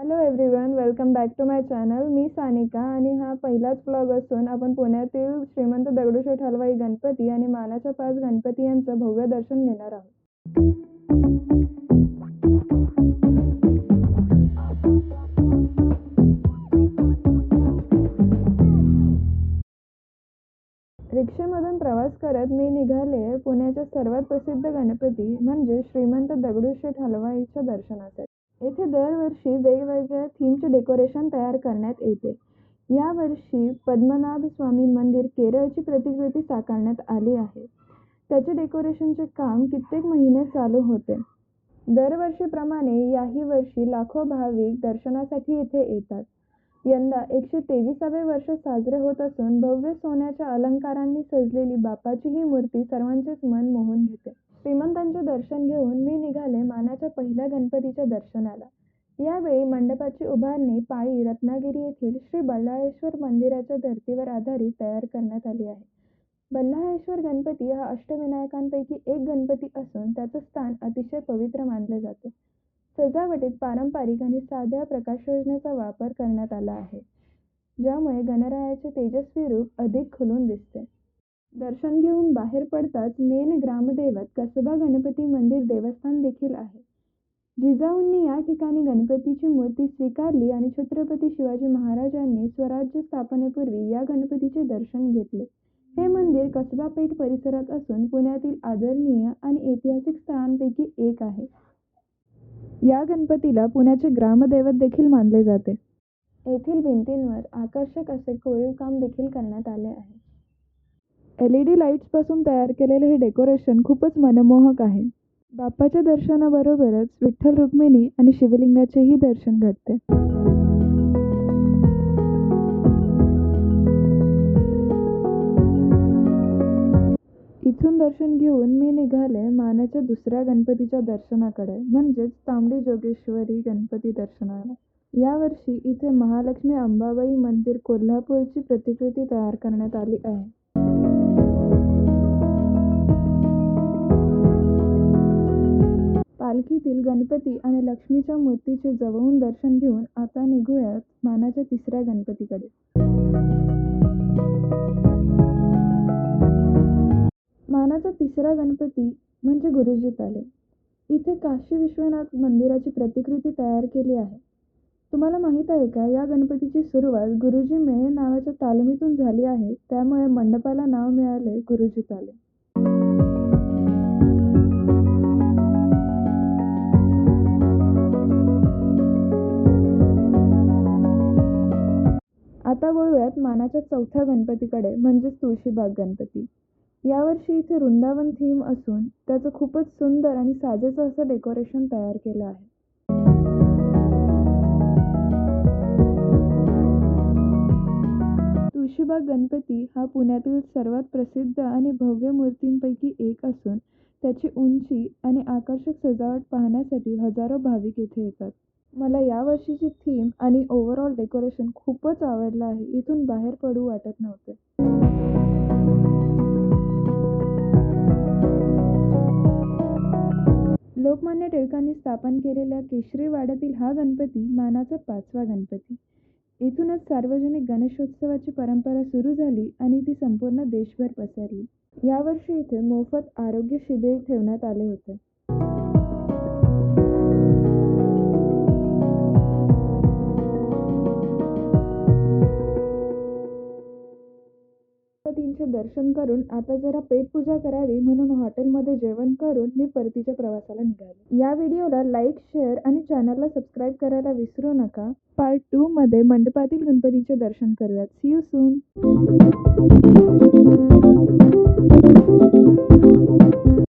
Hello everyone welcome back to my channel मी सानिका आणि हा पहिलाच ब्लॉग असून आपण पुण्यातील श्रीमंत दगडूशेठ हलवाई गणपती आणि मानाच्या पाच गणपती यांचं भव्य दर्शन घेणार आहोत. रिक्षेमधून प्रवास करत मी निघाले पुण्याच्या सर्वात प्रसिद्ध गणपती म्हणजे श्रीमंत दगडूशेठ हलवाईच्या दर्शनासाठी. येथे दरवर्षी वेगवेगळ्या थीमचे डेकोरेशन तयार करण्यात येते. यावर्षी पद्मनाभ स्वामी मंदिर केरळची प्रतिकृती साकारण्यात आली आहे. त्याचे डेकोरेशनचे काम कित्येक महिने चालू होते. दरवर्षीप्रमाणे याही वर्षी लाखो भाविक दर्शनासाठी येथे येतात. यंदा एकशे तेविसावे वर्ष साजरे होत असून भव्य सोन्याच्या अलंकारांनी सजलेली बाप्पाची ही मूर्ती सर्वांचेच मन मोहून घेते. श्रीमंतांचे दर्शन घेऊन मी निघाले मानाच्या पहिल्या गणपतीच्या दर्शनाला. यावेळी मंडपाची उभारणी पाळी रत्नागिरी येथील श्री बल्लाळेश्वर मंदिराच्या धर्तीवर आधारित तयार करण्यात आली आहे. बल्लाळेश्वर गणपती हा अष्टविनायकांपैकी एक गणपती असून त्याचं स्थान अतिशय पवित्र मानले जाते. सजावटीत पारंपरिक आणि साध्या प्रकाशयोजनेचा वापर करण्यात आला आहे ज्यामुळे गणरायाचे तेजस्वी रूप अधिक खुलून दिसते. दर्शन घेऊन बाहेर पडताच मेन ग्रामदैवत कसबा गणपती मंदिर देवस्थान देखील आहे. जिजाऊंनी या ठिकाणी गणपतीची मूर्ती स्वीकारली आणि छत्रपती शिवाजी महाराजांनी स्वराज्य स्थापनेपूर्वी या गणपतीचे दर्शन घेतले. हे मंदिर कसबा पेठ परिसरात असून पुण्यातील आदरणीय आणि ऐतिहासिक स्थळांपैकी एक आहे. या गणपतीला पुण्याचे ग्रामदैवत देखील मानले जाते. येथील भिंतींवर आकर्षक असे कोरीव काम देखील करण्यात आले आहे. एल ई डी लाईट्सपासून तयार केलेले हे डेकोरेशन खूपच मनमोहक आहे. बाप्पाच्या दर्शनाबरोबरच विठ्ठल रुक्मिणी आणि शिवलिंगाचेही दर्शन घडते. इथून दर्शन घेऊन मी निघाले मानाच्या दुसऱ्या गणपतीच्या दर्शनाकडे म्हणजेच तांबडी जोगेश्वरी गणपती दर्शनाला. यावर्षी इथे महालक्ष्मी अंबाबाई मंदिर कोल्हापूरची प्रतिकृती तयार करण्यात आली आहे. पालखीतील गणपती आणि लक्ष्मीच्या मूर्तीचे जवळून दर्शन घेऊन आता निघूयात मानाच्या तिसऱ्या गणपतीकडे. मानाचा तिसरा गणपती म्हणजे गुरुजीत आले इथे काशी विश्वनाथ मंदिराची प्रतिकृती तयार केली आहे. तुम्हाला माहीत आहे का या गणपतीची सुरुवात गुरुजी मेळे नावाच्या तालमीतून झाली आहे त्यामुळे मंडपाला नाव मिळाले गुरुजीत आले आता वळूयात मानाच्या चौथ्या गणपतीकडे म्हणजेच तुळशीबाग गणपती. यावर्षी इथे वृंदावन थीम असून त्याचं खूपच सुंदर आणि साजेचं असं डेकोरेशन तयार केलं आहे. तुळशीबाग गणपती हा पुण्यातील सर्वात प्रसिद्ध आणि भव्य मूर्तींपैकी एक असून त्याची उंची आणि आकर्षक सजावट पाहण्यासाठी हजारो भाविक येथे येतात. मला यावर्षीची थीम आणि ओव्हरऑल डेकोरेशन खूपच आवडलं आहे. इथून बाहेर पडू वाटत नव्हते. लोकमान्य टिळकांनी स्थापन केलेल्या केशरीवाड्यातील हा गणपती मानाचा पाचवा गणपती. इथूनच सार्वजनिक गणेशोत्सवाची परंपरा सुरू झाली आणि ती संपूर्ण देशभर पसरली. यावर्षी इथे मोफत आरोग्य शिबिर ठेवण्यात आले होते. देवीचे दर्शन करून आता जरा पेटपूजा करावी म्हणून हॉटेलमध्ये जेवण करून मी परतीच्या प्रवासाला निघाले. या व्हिडिओला लाईक शेअर आणि चॅनलला सबस्क्राईब करायला विसरू नका. पार्ट टू मध्ये मंडपातील गणपतीचे दर्शन करूयात. See you soon